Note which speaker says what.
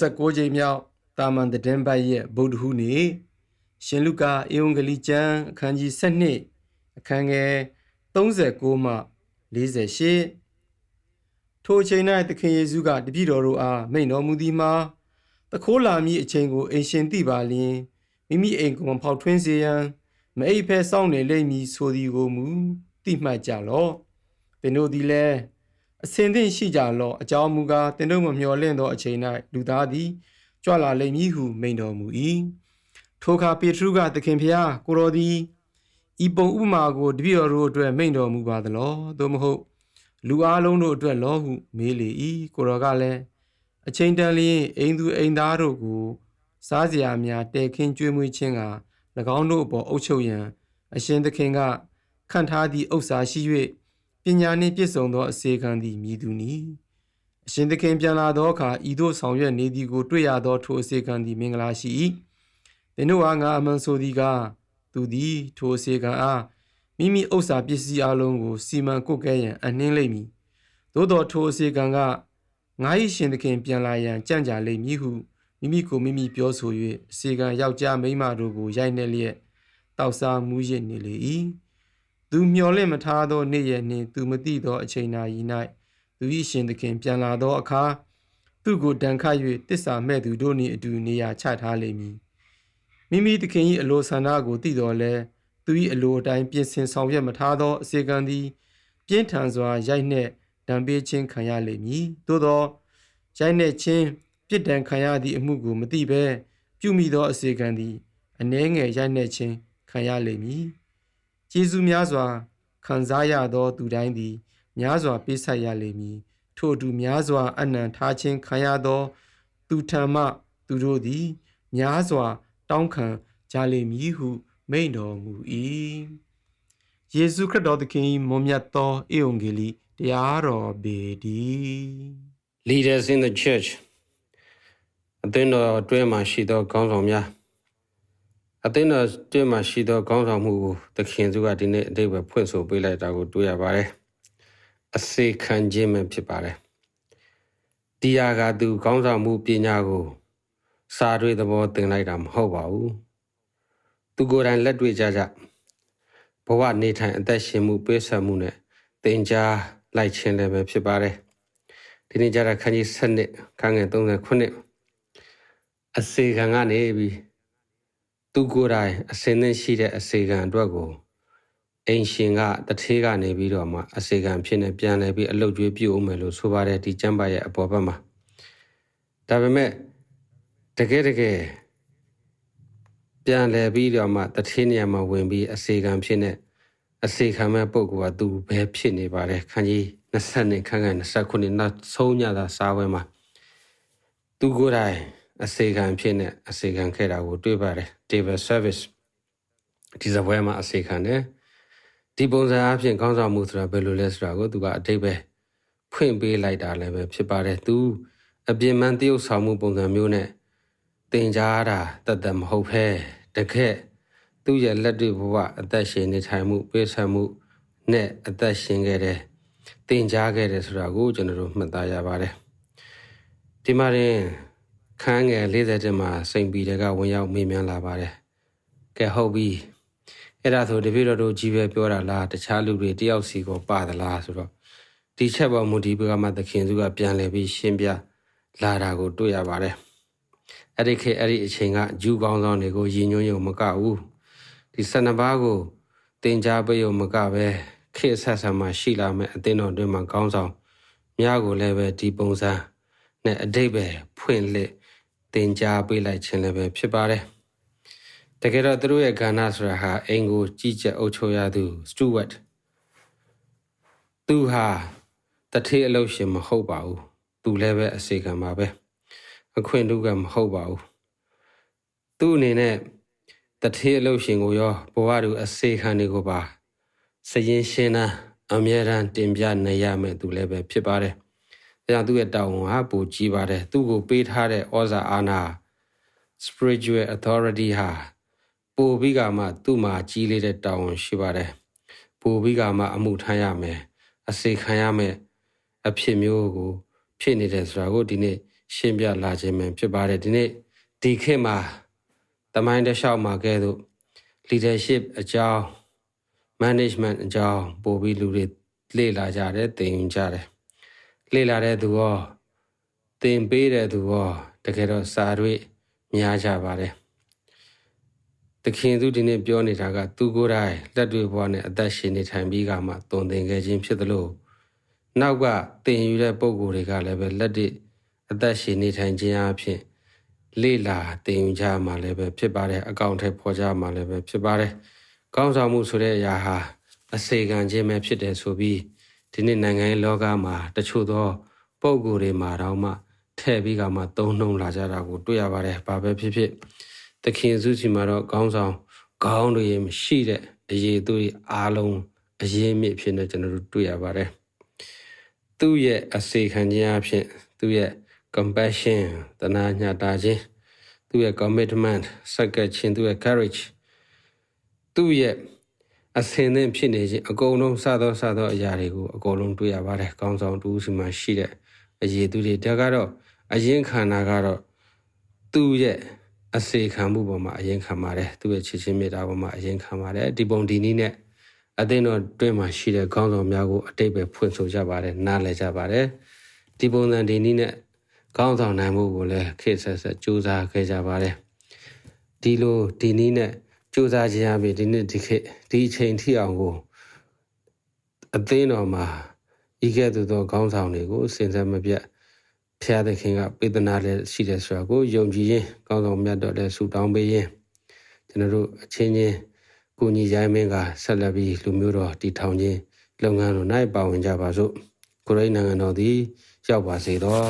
Speaker 1: 29ကြိမ်မြောက်တာမန်သတင်းပတ်ရဲ့ဗုဒ္ဓဟူးနေ့ရှင်လုကာဧဝံဂေလိကျမ်းအခန်းကြီး7အခန်းငယ်39မှ48ထိုအချိန်၌သခင်ယေရှုကတပည့်တော်တို့အားမိန့်တော်မူသည်မှာတခိုးလာမည့်အချိန်ကိုအိမ်ရှင်သိပါလျင်မိမိအိမ်ကိုဖောက်ထွင်းစေရန်မအိပ်ဖဲစောင့်နေလိမ့်မည်ဆိုသည်ကိုမူသိမှတ်ကြလော့သင်တို့သည်လည်း အစဉ်သင့်ရှိကြလော့အကြောင်းမူကားသင်တို့မမျှော်လင့်သောအချိန်၌လူသားသည်ကြွလာလိမ့်မည်ဟုမိန့်တော်မူ၏ထိုအခါပေထရုကသခင်ဖျားကိုတော်သည်ဤပုံဥပမာကိုတပည့်တော်တို့အတွက်မိန့်တော်မူပါသလောသို့မဟုတ်လူအလုံးတို့အတွက်လောဟုမေးလေ၏ကိုတော်ကလည်းအချိန်တန်လျင်အိမ်သူအိမ်သားတို့ကိုစားစရာများတဲခင်းကျွေးမွေးခြင်းက၎င်းတို့အပေါ်အုပ်ချုပ်ရန် အရှင်သခင်ကခံထားသည့်ဥစ္စာရှိ၍ပ ညာနှင့်ပြည့်စုံသောအစေခံသည်မြည်သူနီအရှင်သခင်ပြန်လာသောအခါဤသို့ဆောင်ရွက်နေသည်ကိုတွေ့ရသောထိုအစေခံသည်မင်္ဂလာရှိ၏သင်တို့အားငါအမှန်ဆိုသည်ကသူသည်ထိုအစေခံအားမိမိဥစ္စာပစ္စည်းအလုံးကိုစီမံကုတ်ကဲရန်အနှင်းလိမ့်မည်သို့သောထိုအစေခံကငါ၏ရှင်သခင်ပြန်လာရန်ကြံ့ကြာလိမ့်မည်ဟုမိမိကိုမိမိပြောဆို၍အစေခံယောက်ျားမိန်းမတို့ကိုရိုက်နှက်လျက်တောက်စားမူးရစ်နေလေ၏ သူမျော်လင့်မထားသောနေ့ရက်နှင့်သူမသိသောအချိန်နာရီ၌သူ၏ရှင်သခင်ပြန်လာသောအခါသူကိုတန်ခတ်၍တစ္ဆာမဲ့သူတို့နှင့်အတူနေရာချထားလိမ့်မည်မိမိသခင်၏အလိုဆန္ဒကိုသိတော်လဲသူ၏အလိုအတိုင်းပြင်ဆင်ဆောင်ရွက်မထားသောအစေခံသည်ပြင်းထန်စွာရိုက်နှက်ဒဏ်ပေးခြင်းခံရလိမ့်မည်သို့သောရိုက်နှက်ခြင်းပြစ်ဒဏ်ခံရသည့်အမှုကိုမသိဘဲပြုမိသောအစေခံသည်အနှဲငယ်ရိုက်နှက်ခြင်းခံရလိမ့်မည်။ ကျေးဇူးများစွာခံစားရသော သူတိုင်းသည် များစွာပေးဆက်ရလိမ့်မည်။ထို့အတူများစွာအနံထားခြင်းခံရသော သူထံမှသူတို့သည် များစွာ တောင်းခံကြလိမ့်မည်ဟု မိန့်တော်မူ၏။ယေရှုခရစ်တော်သခင်၏မွန်မြတ်သောဧဝံဂေလိတရားတော်ပေတည်း
Speaker 2: leaders in the church အသင်းတော်အတွင်းမှာရှိသောခေါင်းဆောင်များ အသင်းတော်အတွင်းမှာရှိသောခေါင်းဆောင်မှုကိုသခင်စုကဒီနေ့အတိတ်ပဲဖွင့်ဆိုပေးလိုက်တာကိုတွေ့ရပါတယ်အစေခံခြင်းပဲဖြစ်ပါတယ်တရားကသူခေါင်းဆောင်မှုပညာကို စာတွေ့သဘောသင်လိုက်တာမဟုတ်ပါဘူးသူကိုယ်တိုင်လက်တွေ့ကြကြဘဝနေထိုင်အသက်ရှင်မှုပေးဆပ်မှုနဲ့သင်ကြားလိုက်ခြင်းလည်းပဲဖြစ်ပါတယ်ဒီနေ့ကြတာခန်းကြီး7နှစ်ခန်းငယ်39အစေခံကနေပြီး သူကိုယ်တိုင်အစင်းနဲ့ရှိတဲ့အစေခံအတွက်ကိုအိမ်ရှင်ကတထေးကနေပြီးတော့မှအစေခံဖြစ်နေပြန်လဲပြီးအလုတ်ကျွေးပြုတ်အောင်မယ်လို့ဆိုပါတယ်ဒီကျမ်းပါရဲ့အပေါ်ဘက်မှာဒါပေမဲ့တကယ်တကယ်ပြန်လဲပြီးတော့မှတထေးနေရာမှာဝင်ပြီးအစေခံဖြစ်နေအစေခံမဲ့ပုံကသူဘယ်ဖြစ်နေပါတယ်ခန်းကြီး20နှစ်ခန်းခန်း29နောက်ဆုံးညသာစားပွဲမှာသူကိုယ်တိုင်အစေခံဖြစ်နေအစေခံခဲ့တာကိုတွေ့ပါတယ် table service ဒီစပွဲမှာအစေခံတယ်ဒီပုံစံအဖြစ်ခေါင်းဆောင်မှုဆိုတာဘယ်လိုလဲဆိုတာကိုသူကအတိတ်ပဲဖွင့်ပေးလိုက်တာလည်းပဲဖြစ်ပါတယ်သူအပြင်မှန်တရုပ်ဆောင်မှုပုံစံမျိုးနဲ့တင်ကြားတာတတ်တမဟုတ်ဖဲတကယ်သူ့ရဲ့လက်တွေ့ဘဝအသက်ရှင်နေထိုင်မှုပေးဆက်မှုနဲ့အသက်ရှင်ခဲ့တယ်တင်ကြားခဲ့တယ်ဆိုတာကိုကျွန်တော်တို့မှတ်သားရပါတယ်ဒီမှာရင် ခန်းငယ်40တင်မှာစိန်ပီတွေကဝင်ရောက်မေးမြန်းလာပါတယ်ကဲဟုတ်ပြီအဲ့ဒါဆိုတပည့်တော်တို့ကြီးပဲပြောတာလားတခြားလူတွေတယောက်စီကိုပါသလားဆိုတော့ဒီချက်ပေါ်မူဒီဘကမှသခင်စုကပြန်လည်ပြီးရှင်းပြလာတာကိုတွေ့ရပါတယ်အဲ့ဒီခေအဲ့ဒီအချိန်ကဂျူးကောင်းဆောင်တွေကိုရည်ညွှန်းရုံမကဘူးဒီဆန္ဒဘာကိုတင် जा ပေးရုံမကပဲခေဆက်ဆံမှာရှိလာမဲ့အသင်းတော်တွင်မှာကောင်းဆောင်များကိုလည်းပဲဒီပုံစံနဲ့အတိတ်ပဲဖွင့်လှစ် တင် जा ပေးလိုက်ခြင်းလည်းပဲဖြစ်ပါတယ်တကယ်တော့သူတို့ရဲ့ကဏ္ဍဆိုတာဟာအိမ်ကိုကြီးကြပ်အုပ်ချုပ်ရသူ steward သူဟာတထေးအလုပ်ရှင်မဟုတ်ပါဘူးသူလည်းပဲအစီကံပါပဲအခွင့်အတူကမဟုတ်ပါဘူးသူ့အနေနဲ့တထေးအလုပ်ရှင်ကိုရောဘဝတူအစေခံတွေကိုပါစရင်ရှင်းတာအမြဲတမ်းတင်ပြနေရမယ်သူလည်းပဲဖြစ်ပါတယ်။ ဒါကြောင့်သူ့ရဲ့တာဝန်ဟာပိုကြီးပါတယ်။သူ့ကိုပေးထားတဲ့ဩဇာအာဏာ spiritual authority ဟာပိုပြီးကမှသူ့မှာကြီးလေးတဲ့တာဝန်ရှိပါတယ်။ပိုပြီးကမှအမှုထမ်းရမယ်။အစေခံရမယ်အဖြစ်မျိုးကို ဖြစ်နေတယ်ဆိုတာကိုဒီနေ့ရှင်းပြလာခြင်းပဲဖြစ်ပါတယ်ဒီနေ့ဒီခေတ်မှာတမိုင်းတစ်လျှောက်မှာကဲသို့ leadership အကြောင်း management အကြောင်းပို့ပြီးလူတွေလေ့လာကြတယ်သင်ယူကြတယ် လေ့လာတဲ့သူရောသင်ပေးတဲ့သူရောတကယ်တော့စာတွေများကြပါတယ်တခင်သူဒီနေ့ပြောနေတာက သူကိုယ်တိုင်လက်တွေဘဝနဲ့အသက်ရှင်နေထိုင်ပြီးကမှတုံသင်ခဲ့ခြင်းဖြစ်သလိုနောက်ကသင်ယူတဲ့ပုံကိုယ်တွေကလည်းပဲလက်တွေအသက်ရှင်နေထိုင်ခြင်းအဖြစ်လေ့လာသင်ယူကြမှာလည်းပဲဖြစ်ပါတယ်အကောင့်ထဲပေါ်ကြမှာလည်းပဲဖြစ်ပါတယ်ကောင်းဆောင်မှုဆိုတဲ့အရာဟာအစေခံခြင်းပဲဖြစ်တယ်ဆိုပြီး ဒီနေ့နိုင်ငံရေးလောကမှာတချို့သောပုံကိုယ်တွေမှာတော့မှထည့်ပြီးကမှသုံးနှုံလာကြတာကိုတွေ့ရပါတယ်။ဘာပဲဖြစ်ဖြစ်သခင်စုစီမှာတော့ကောင်းဆောင်ခေါင်းတွေမရှိတဲ့အရေးသူတွေအားလုံးအရေးမြစ်ဖြစ်နေကျွန်တော်တို့တွေ့ရပါတယ်။သူ့ရဲ့အစေခံခြင်းအဖြစ်သူ့ရဲ့ compassion တနာညတာခြင်းသူ့ရဲ့ commitment စက္ကန့်ခြင်းသူ့ရဲ့ courage သူ့ရဲ့ အစင်သင့်ဖြစ်နေခြင်းအကုန်လုံးစသောစသောအရာတွေကိုအကုန်လုံးတွေ့ရပါတယ်။ကောင်းဆောင်တူစီမှာရှိတဲ့အရေးသူတွေဒါကတော့အရင်ခန္ဓာကတော့သူ့ရဲ့အစေခံမှုပေါ်မှာအရင်ခံပါတယ်သူ့ရဲ့ချစ်ချင်းမေတ္တာပေါ်မှာအရင်ခံပါတယ်ဒီပုံဒီနည်းနဲ့အသိတော်တွင်းမှာရှိတဲ့ကောင်းဆောင်များကိုအတိတ်ပဲဖွင့်ဆိုကြပါတယ်နားလည်ကြပါတယ်ဒီပုံစံဒီနည်းနဲ့ကောင်းဆောင်နိုင်မှုကိုလည်းခေတ်ဆက်ဆက်ကြိုးစားခဲ့ကြပါတယ်ဒီလိုဒီနည်းနဲ့ ကြိုးစားခြင်းအပြင်ဒီနေ့ဒီခေတ်ဒီအချိန်ထိအောင်ကိုအသိတော်မှာဤကဲ့သို့သောကောင်းဆောင်တွေကိုစင်စက်မပြတ်ဖျားသခင်ကပေးသနာလည်းရှိတယ်ဆိုတာကိုယုံကြည်ရင်ကောင်းဆောင်မြတ်တော်လည်းဆုတောင်းပေးရင်ကျွန်တော်တို့အချင်းချင်းကိုညီရိုင်းမင်းကဆက်လက်ပြီးလူမျိုးတော်တည်ထောင်ခြင်းလုပ်ငန်းတော်၌ပါဝင်ကြပါစို့ကိုရိတ်နိုင်ငံတော်သည်ရောက်ပါစေသော